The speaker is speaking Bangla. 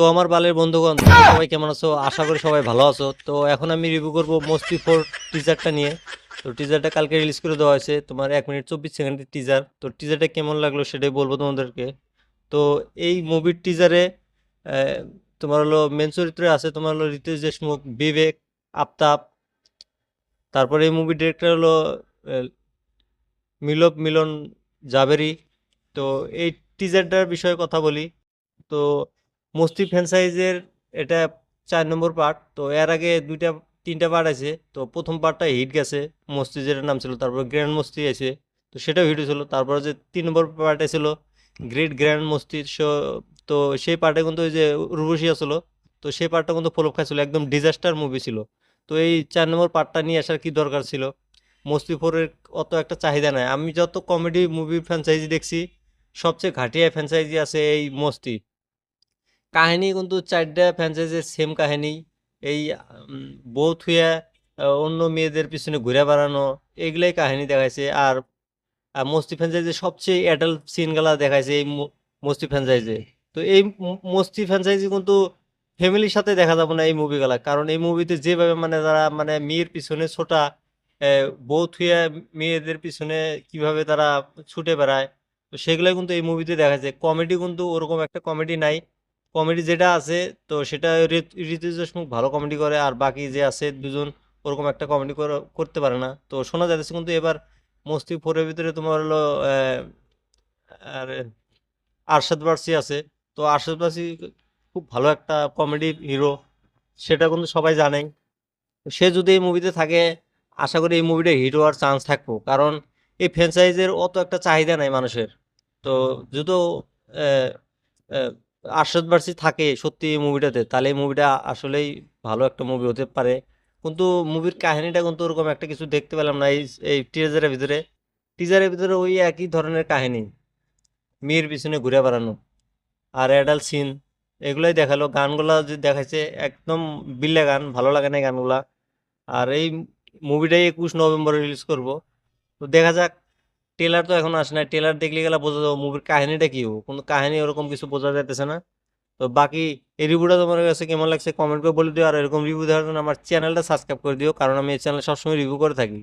তো আমার বালের বন্ধুগণ, সবাই কেমন আছো? আশা করি সবাই ভালো আছো। তো এখন আমি রিভিউ করব মস্তি ফোর টিজারটা নিয়ে। তো টিজারটা কালকে রিলিজ করে দেওয়া হয়েছে তোমার এক মিনিট চব্বিশ সেকেন্ডের টিজার তো টিজারটা কেমন লাগল সেটাই বলব তোমাদেরকে। তো এই মুভির টিজারে তোমার হলো মেন চরিত্রে আছে তোমার হলো রিতেশ দেশমুখ, বিবেক, আফতাব। তারপরে এই মুভির ডিরেক্টর হলো মিলব মিলন জাবেরি। তো এই টিজারটার বিষয়ে কথা বলি। তো মস্তি ফ্র্যাঞ্চাইজের এটা চার নম্বর পার্ট তো এর আগে দুইটা, তিনটা পার্ট আছে, তো প্রথম পার্টটা হিট গেছে মস্তি যেটার নাম ছিল, তারপর গ্র্যান্ড মস্তি আছে, তো সেটাও হিট হয়েছিল। তারপর যে তিন নম্বর পার্টে ছিল গ্রেট গ্র্যান্ড মস্তি তো সেই পার্টে কিন্তু ওই যে উর্বশী আসলো, তো সেই পার্টটা কিন্তু ফলপ খাইছিল, একদম ডিজাস্টার মুভি ছিল। তো এই চার নম্বর পার্টটা নিয়ে আসার কি দরকার ছিল? মস্তি ফোরের অত একটা চাহিদা নাই। আমি যত কমেডি মুভি ফ্র্যাঞ্চাইজি দেখছি, সবচেয়ে ঘাটিয়া ফ্র্যাঞ্চাইজি আছে এই মস্তি কাহিনী কিন্তু চারটা ফ্র্যাঞ্চাইজির সেম কাহিনী। এই বউ থুয়া অন্য মেয়েদের পিছনে ঘুরে বেড়ানো এগুলাই কাহিনী দেখাইছে। আর মস্তি ফ্র্যাঞ্চাইজে সবচেয়ে অ্যাডাল্ট সিনগুলা দেখাইছে এই মস্তি ফ্র্যাঞ্চাইজে তো এই মস্তি ফ্র্যাঞ্চাইজি কিন্তু ফ্যামিলির সাথে দেখা যাবে না এই মুভিগুলা কারণ এই মুভিতে যেভাবে মানে তারা মানে মেয়ের পিছনে ছোটা বউ থুয়া মেয়েদের পিছনে কীভাবে তারা ছুটে বেড়ায়, তো সেগুলো কিন্তু এই মুভিতে দেখা যায় কমেডি কিন্তু ওরকম একটা কমেডি নাই। কমেডি যেটা আছে, তো সেটা ঋত- ঋতুজ দেশমুখ ভালো কমেডি করে, আর বাকি যে আছে দুজন ওরকম একটা কমেডি করতে পারে না। তো শোনা যাচ্ছে কিন্তু এবার মস্তি ফোরের ভিতরে তোমার হলো আর আরশাদ বার্সি আছে। তো আরশাদ বার্সি খুব ভালো একটা কমেডি হিরো সেটা কিন্তু সবাই জানেই। সে যদি এই মুভিতে থাকে, আশা করি এই মুভিটা হিট হওয়ার চান্স থাকব। কারণ এই ফ্র্যাঞ্চাইজের অত একটা চাহিদা নাই মানুষের। তো যদি আরশাদ বার্সি থাকে সত্যি এই মুভিটাতে তাহলে এই মুভিটা আসলেই ভালো একটা মুভি হতে পারে। কিন্তু মুভির কাহিনীটা কিন্তু ওরকম একটা কিছু দেখতে পেলাম না। এই টিজারের ভিতরে। টিজারের ভিতরে ওই একই ধরনের কাহিনী। মেয়ের পিছনে ঘুরে বেড়ানো আর অ্যাডাল্ট সিন এগুলোই দেখাল। গানগুলা যে দেখাইছে একদম বিল্লা গান, ভালো লাগে না গানগুলা। আর এই মুভিটাই একুশ নভেম্বর রিলিজ করব। তো দেখা যাক ট্রেলার তো এখন আসে না ট্রেলার দেখলে গেলে বোঝা যাবে মুভির কাহিনীটা কি কোনো কাহিনী ওরকম কিছু বোঝা যাইতেছে না। তো বাকি এই রিভিউটা তোমার কাছে কেমন লাগছে কমেন্ট করে বলে দিও। আর এরকম রিভিউ দেওয়ার জন্য আমার চ্যানেলটা সাবস্ক্রাইব করে দিও। কারণ আমি এই চ্যানেলে সবসময় রিভিউ করে থাকি।